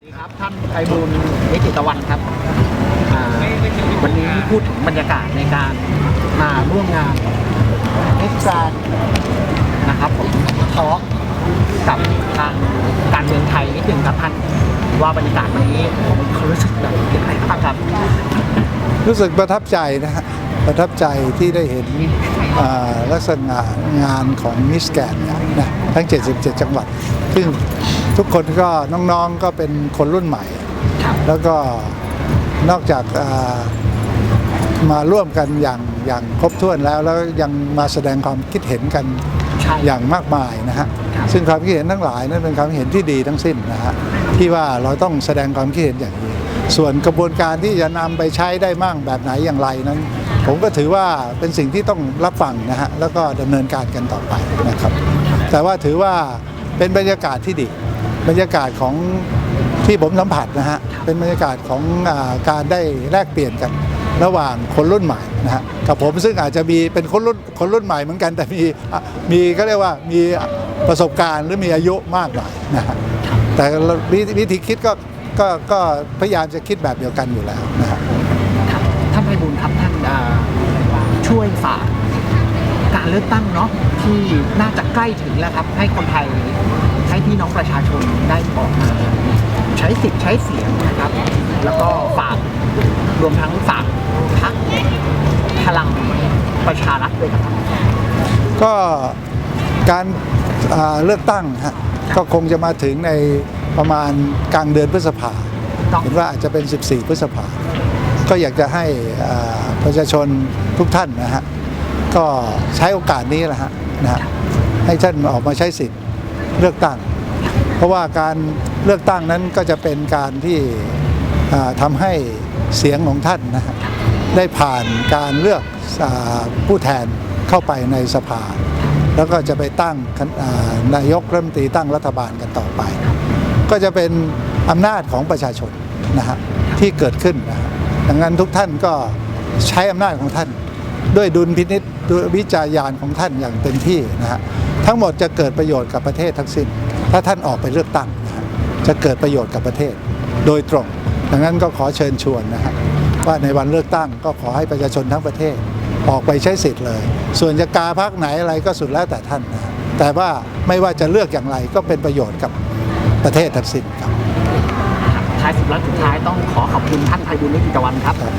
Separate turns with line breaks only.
สวัสดีครับท่านไพบูลย์นิติตะวันครับอ่าวันนี้พูดถึงบรรยากาศในการมาร่วมงานเอ็กซ์การนะครับผมทอล์กกับทางการเมืองไทยนิดหนึ่งครับท่านว่าบรรยากาศวันนี้ผมเขารู้สึกแบบยังไงบ้างครับ
รู้สึกประทับใจนะฮะประทับใจที่ได้เห็นอ่าลักษณะงานของมิสแกนนะทั้ง 77 จังหวัด ซึ่งทุกคนก็น้องๆก็เป็นคนรุ่นใหม่
ครับ
แล้วก็นอกจากอ่ามาร่วมกันอย่างอย่างครบถ้วนแล้วแล้วยังมาแสดงความคิดเห็นกัน
ใช่
อย่างมากมายนะฮะ
ครับ
ซึ่งความคิดเห็นทั้งหลายนั้นเป็นความคิดเห็นที่ดีทั้งสิ้นนะฮะที่ว่าเราต้องแสดงความคิดเห็นอย่างนี้ส่วนกระบวนการที่จะนำไปใช้ได้มั่งแบบไหนอย่างไรนั้น ผมก็ถือว่าเป็นสิ่งที่ต้องรับฟังนะฮะแล้วก็ดำเนินการกันต่อไปนะครับ แต่ว่าถือว่า เป็นบรรยากาศที่ดี บรรยากาศของที่ผมสัมผัสนะฮะ เป็นบรรยากาศของอาการได้แลกเปลี่ยนกัน ระหว่างคนรุ่นใหม่นะฮะกับผมซึ่งอาจจะมีเป็นคนรุ่นคนรุ่นใหม่เหมือนกันแต่มีมีก็เรียกว่ามีประสบการณ์หรือมีอายุมากหน่อยนะฮะแต่วิวิธีคิดก็ก็ก็พยายามจะคิดแบบเดียวกันอยู่แล้วนะฮะ
ครับ ท่านไพบูลย์ครับท่านอ่าช่วยฝากกา เลือกตั้งเนาะที่น่าจะใกล้ถึงแล้วครับ ให้คนไทยให้พี่น้องประชาชนได้ออกมาใช้สิทธิ์ใช้เสียงนะครับ แล้วก็ฝากรวมทั้งฝากพรรคพลังประชารัฐด้วยครับ
ก็การอ่าเลือกตั้งฮะก็คงจะมาถึงในประมาณกลางเดือนพฤษภา
ต้อง
เห็นว่าอาจจะเป็น 14 พฤษภา ก็อยากจะให้อ่าประชาชนทุกท่านนะฮะ ก็ใช้โอกาสนี้แหละฮะนะฮะให้ท่านออกมาใช้สิทธิ์เลือกตั้ง เพราะว่าการเลือกตั้งนั้นก็จะเป็นการที่ทำให้เสียงของท่านนะฮะได้ผ่านการเลือกอผู้แทนเข้าไปในสภา แล้วก็จะไปตั้งนายกรัฐมนตรีตั้งรัฐบาลกันต่อไป ก็จะเป็นอำนาจของประชาชนนะฮะที่เกิดขึ้นนะดังนั้นทุกท่านก็ใช้อำนาจของท่าน ด้วยดุลพินิษด้วยวิจารณของท่านอย่างเต็มที่นะฮะทั้งหมดจะเกิดประโยชน์กับประเทศทั้งสิ้น ถ้าท่านออกไปเลือกตั้งนะฮะจะเกิดประโยชน์กับประเทศโดยตรง ดังนั้นก็ขอเชิญชวนนะฮะว่าในวันเลือกตั้งก็ขอให้ประชาชนทั้งประเทศออกไปใช้สิทธิ์เลย ส่วนจะกาพักไหนอะไรก็สุดแล้วแต่ท่านนะฮะแต่ว่าไม่ว่าจะเลือกอย่างไรก็เป็นประโยชน์กับประเทศทั้งสิ้นครับ
ท้ายสุดแล้วสุดท้ายต้องขอขอบคุณท่านไพบูลย์นิติตะวันครับ
ครับ